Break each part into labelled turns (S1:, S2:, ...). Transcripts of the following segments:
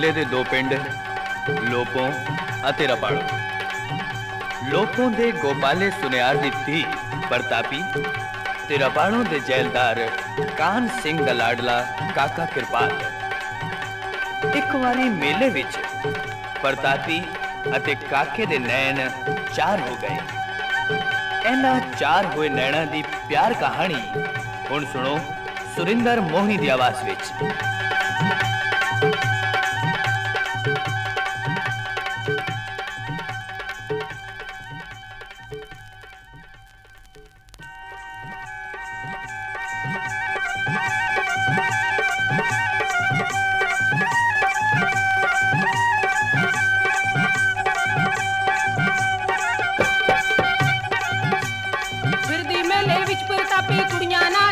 S1: ਜ਼ਿਲ੍ਹੇ ਦੇ ਦੋ ਪਿੰਡ ਲੋਪੋਂ ਅਤੇ ਰਬਾੜੋ ਲੋਪੋਂ ਦੇ ਗੋਪਾਲੇ ਸੁਨਿਆਰ ਦੀ ਧੀ ਪ੍ਰਤਾਪੀ ਤੇ ਰਬਾੜੋ ਦੇ ਜੈਲਦਾਰ ਕਾਨ ਸਿੰਘ ਦਾ ਲਾਡਲਾ ਕਾਕਾ ਕਿਰਪਾਲ। ਇੱਕ ਵਾਰੀ ਮੇਲੇ ਵਿੱਚ ਪ੍ਰਤਾਪੀ ਅਤੇ ਕਾਕੇ ਦੇ ਨੈਣ ਚਾਰ ਹੋ ਗਏ। ਇਹਨਾਂ ਚਾਰ ਹੋਏ ਨੈਣਾਂ ਦੀ ਪਿਆਰ ਕਹਾਣੀ ਹੁਣ ਸੁਣੋ ਸੁਰਿੰਦਰ ਮੋਹਨੀ ਦੀ ਆਵਾਜ਼ ਵਿੱਚ।
S2: குடிஞானா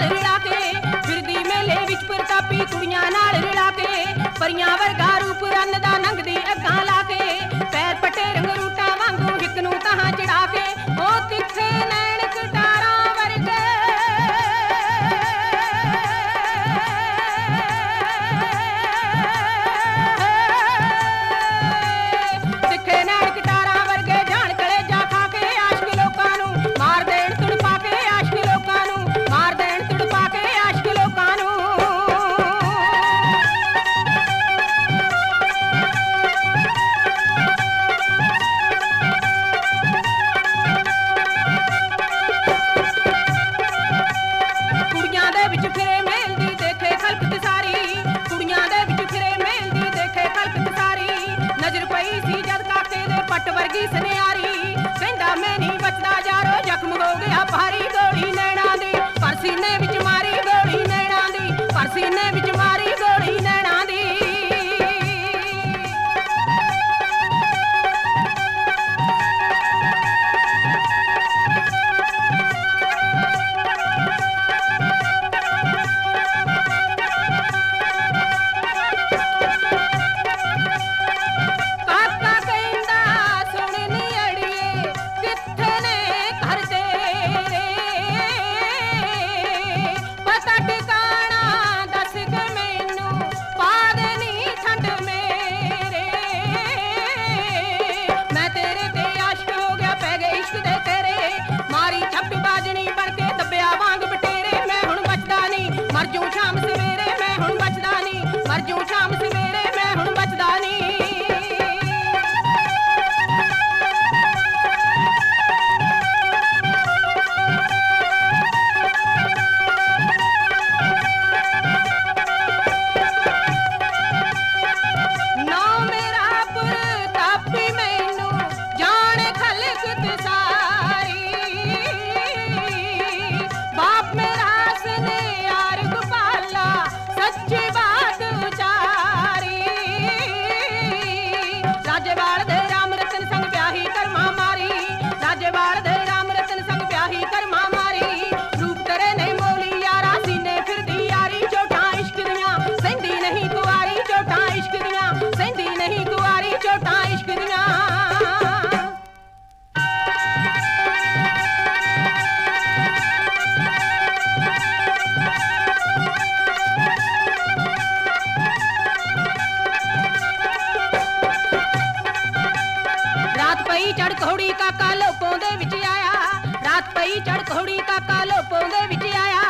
S2: ਕਾਲੋ ਪੌਂਦੇ ਵਿੱਚ ਆਇਆ।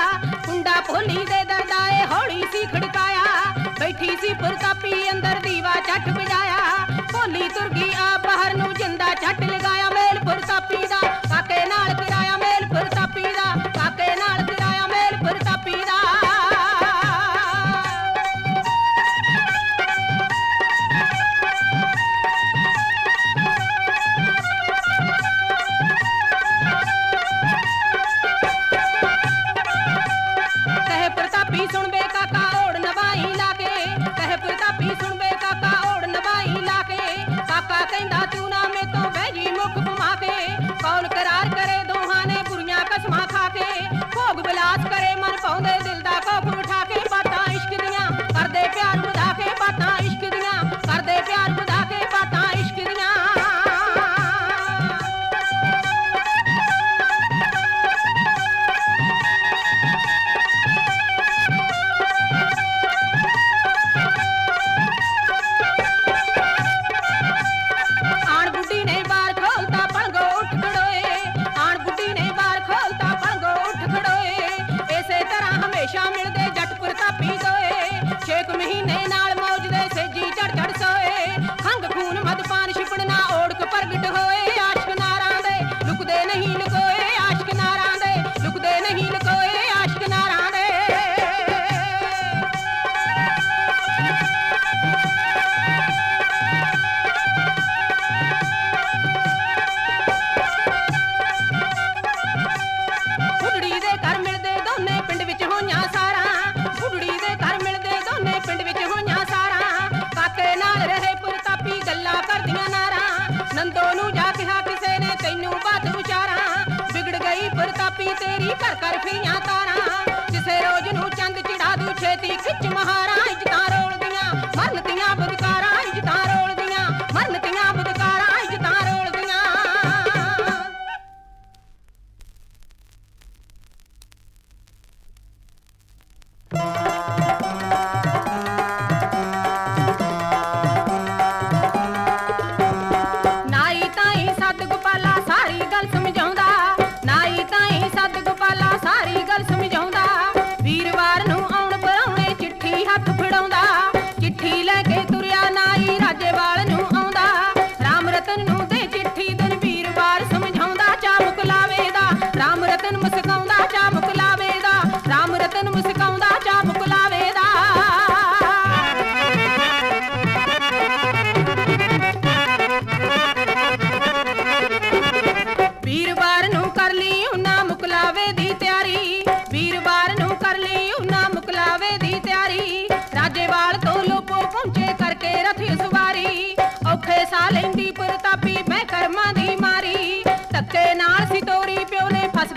S2: ਕੁੰਡਾ ਭੋਲੀ ਦੇ ਦਰਦਾਏ ਹੌਲੀ ਸੀ ਖੜਕਾਇਆ। ਬੈਠੀ ਸੀ ਪ੍ਰਤਾਪੀ ਅੰਦਰ ਦੀਵਾ ਛੱਟ ਵਜਾਇਆ। ਭੋਲੀ ਤੁਰ ਗਈ ਆ ਬਾਹਰ ਨੂੰ ਜਿੰਦਾ ਛੱਟ ਲਗਾਇਆ। ਮੇਲ ਪ੍ਰਤਾਪੀ ਦਾ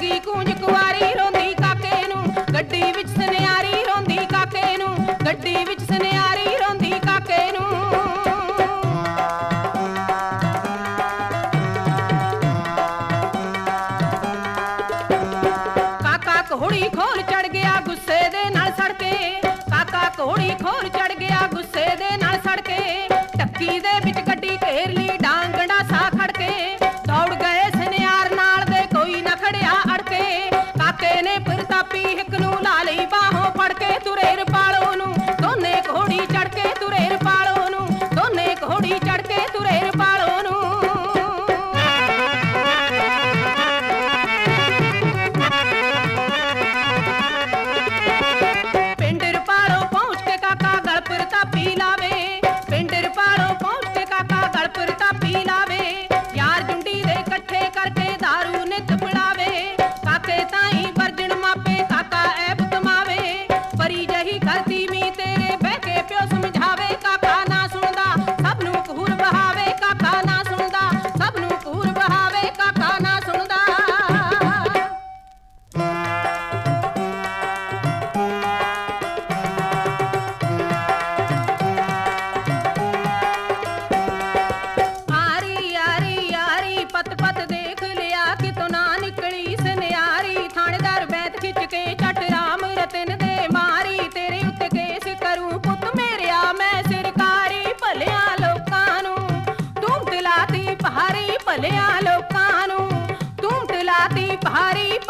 S2: ਲੱਗੀ ਕੂੰਜ ਕੁਵਾਰੀ ਰੋਂਦੀ ਕਾਕੇ ਨੂੰ। ਗੱਡੀ ਵਿੱਚ ਸੁਨਿਆਰੀ ਰੋਂਦੀ ਕਾਕੇ ਨੂੰ। ਗੱਡੀ ਵਿੱਚ ਸੁਨਿਆਰੀ ਰੋਂਦੀ ਕਾਕੇ ਨੂੰ। ਕਾਕਾ ਕੋੜੀ ਖੋਲ ਚੜ ਗਿਆ ਗੁੱਸੇ ਦੇ ਨਾਲ ਸੜਕੇ। ਕਾਕਾ ਕੋੜੀ ਖੋਲ ਚੜ ਗਿਆ ਗੁੱਸੇ ਦੇ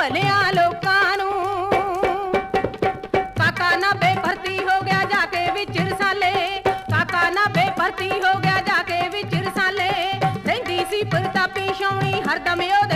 S2: ਭਲਿਆ ਲੋਕਾਂ ਨੂੰ। ਕਾਕਾ ਨਾ ਬੇਫਰਤੀ ਹੋ ਗਿਆ ਜਾ ਕੇ ਵਿੱਚ ਰਸਾਲੇ ਕਾਕਾ ਨਾ ਬੇਫਰਤੀ ਹੋ ਗਿਆ ਜਾ ਕੇ ਵਿੱਚ ਰਸਾਲੇ ਰਹਿੰਦੀ ਸੀ ਪ੍ਰਤਾਪੀ ਸ਼ੌਣੀ ਹਰਦਮ ਉਹਦੇ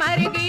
S2: மருகி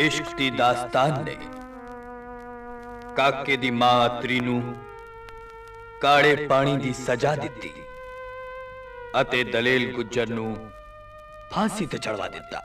S2: ਇਸ਼ਕ ਦੀ ਦਾਸਤਾਨ ਨੇ। ਕਾਕੇ ਦੀ ਮਾਂ ਅਤਰੀ ਨੂੰ ਕਾਲੇ ਪਾਣੀ ਦੀ ਸਜ਼ਾ ਦਿੱਤੀ ਅਤੇ ਦਲੇਲ ਗੁੱਜਰ ਨੂੰ ਫਾਂਸੀ ਤੇ ਚੜਵਾ ਦਿੱਤਾ।